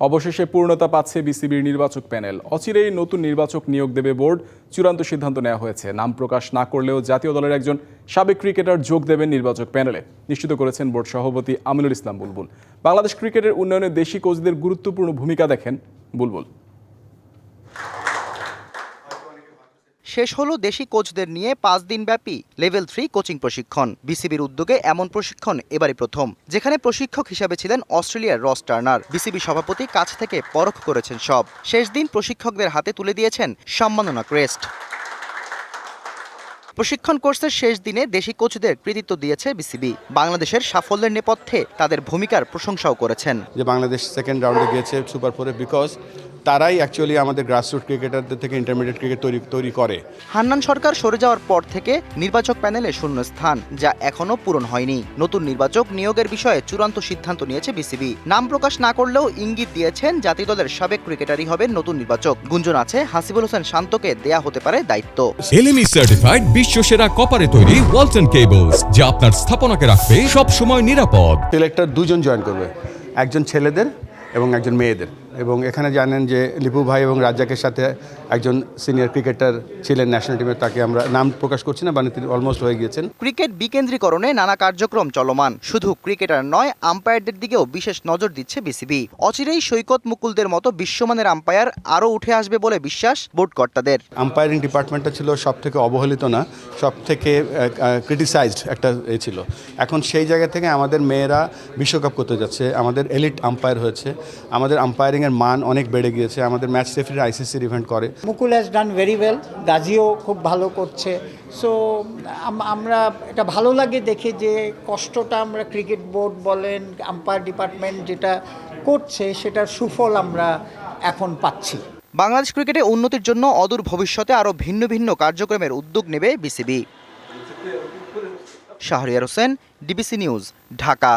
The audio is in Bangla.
অবশেষে পূর্ণতা পাচ্ছে বিসিবির নির্বাচক প্যানেল। অচিরেই নতুন নির্বাচক নিয়োগ দেবে বোর্ড। চূড়ান্ত সিদ্ধান্ত নেওয়া হয়েছে। নাম প্রকাশ না করলেও জাতীয় দলের একজন সাবেক ক্রিকেটার যোগ দেবেন নির্বাচক প্যানেলে, নিশ্চিত করেছেন বোর্ড সভাপতি আমিনুল ইসলাম বুলবুল। বাংলাদেশ ক্রিকেটের উন্নয়নে দেশি কোচদের গুরুত্বপূর্ণ ভূমিকা দেখেন বুলবুল। শেষ হলো দেশি কোচদের নিয়ে পাঁচ দিনব্যাপী লেভেল থ্রি কোচিং প্রশিক্ষণ। বিসিবির উদ্যোগে এমন প্রশিক্ষণ এবারই প্রথম, যেখানে প্রশিক্ষক হিসেবে ছিলেন অস্ট্রেলিয়ার রস টার্নার। বিসিবি সভাপতি কাছ থেকে পরখ করেছেন সব। শেষ দিন প্রশিক্ষকদের হাতে তুলে দিয়েছেন সম্মাননা ক্রেস্ট। প্রশিক্ষণ কোর্সের শেষ দিনে দেশি কোচদের কৃতিত্ব দিয়েছে বিসিবি। বাংলাদেশের সাফল্যের নেপথ্যে তাদের ভূমিকার প্রশংসাও করেছেন। যে বাংলাদেশ সেকেন্ড রাউন্ডে গিয়েছে সুপার ফোরে বিকজ তারাই অ্যাকচুয়ালি আমাদের গ্রাসরুট ক্রিকেটারদের থেকে ইন্টারমিডিয়েট ক্রিকেট তৈরি তৈরি করে। হান্নান সরকার সরে যাওয়ার পর থেকে নির্বাচক প্যানেলে শূন্য স্থান যা এখনও পূরণ হয়নি। নতুন নির্বাচক নিয়োগের বিষয়ে চূড়ান্ত সিদ্ধান্ত নিয়েছে বিসিবি। নাম প্রকাশ না করলেও ইঙ্গিত দিয়েছেন জাতীয় দলের সাবেক ক্রিকেটারই হবেন নতুন নির্বাচক। গুঞ্জন আছে হাসিবুল হোসেন শান্তকে দেয়া হতে পারে দায়িত্ব। এলএমই সার্টিফাইড বিশ্ব সেরা কপারে তৈরি ওয়ালটন কেবলস যা আপনার স্থাপনাকে রাখবে সব সময় নিরাপদ। সিলেক্টর দুজন জয়েন করবে। একজন ছেলেদের এবং একজন মেয়েদের। এবং এখানে জানেন যে লিপু ভাই এবং রাজ্জাকের সাথে একজন সিনিয়র ক্রিকেটার ছিলেন ন্যাশনাল টিমের তাকে আমরা নাম প্রকাশ করছি না মানে তিনি অলমোস্ট হয়ে গিয়েছেন। ক্রিকেট বিকেন্দ্রীকরণে নানা কার্যক্রম চলমান। শুধু ক্রিকেটার নয় আম্পায়ারদের দিকেও বিশেষ নজর দিচ্ছে বিসিবি অচিরেই সৈকত মুকুলদের মতো বিশ্বমানের আম্পায়ার আরও উঠে আসবে বলে বিশ্বাস বোর্ড কর্তাদের। আম্পায়ারিং ডিপার্টমেন্টটা ছিল সব থেকে অবহেলিত না সব থেকে ক্রিটিসাইজড একটা এ ছিল। এখন সেই জায়গা থেকে আমাদের মেয়েরা বিশ্বকাপ করতে যাচ্ছে আমাদের এলিট আম্পায়ার হয়েছে। আমাদের আম্পায়ারিংয়ের মান অনেক বেড়ে গিয়েছে আমাদের ম্যাচ রেফারি আইসিসির ইভেন্ট করে। Mukul has done very well গাজিও খুব ভালো করছে। সো আমরা এটা ভালো লাগে দেখে যে কষ্টটা আমরা ক্রিকেট বোর্ড বলেন আম্পায়ার ডিপার্টমেন্ট যেটা করছে সেটার সুফল আমরা এখন পাচ্ছি। বাংলাদেশ ক্রিকেটে উন্নতির জন্য অদূর ভবিষ্যতে আরও ভিন্ন ভিন্ন কার্যক্রমের উদ্যোগ নেবে BCB. Shahriar Hossain DBC news Dhaka.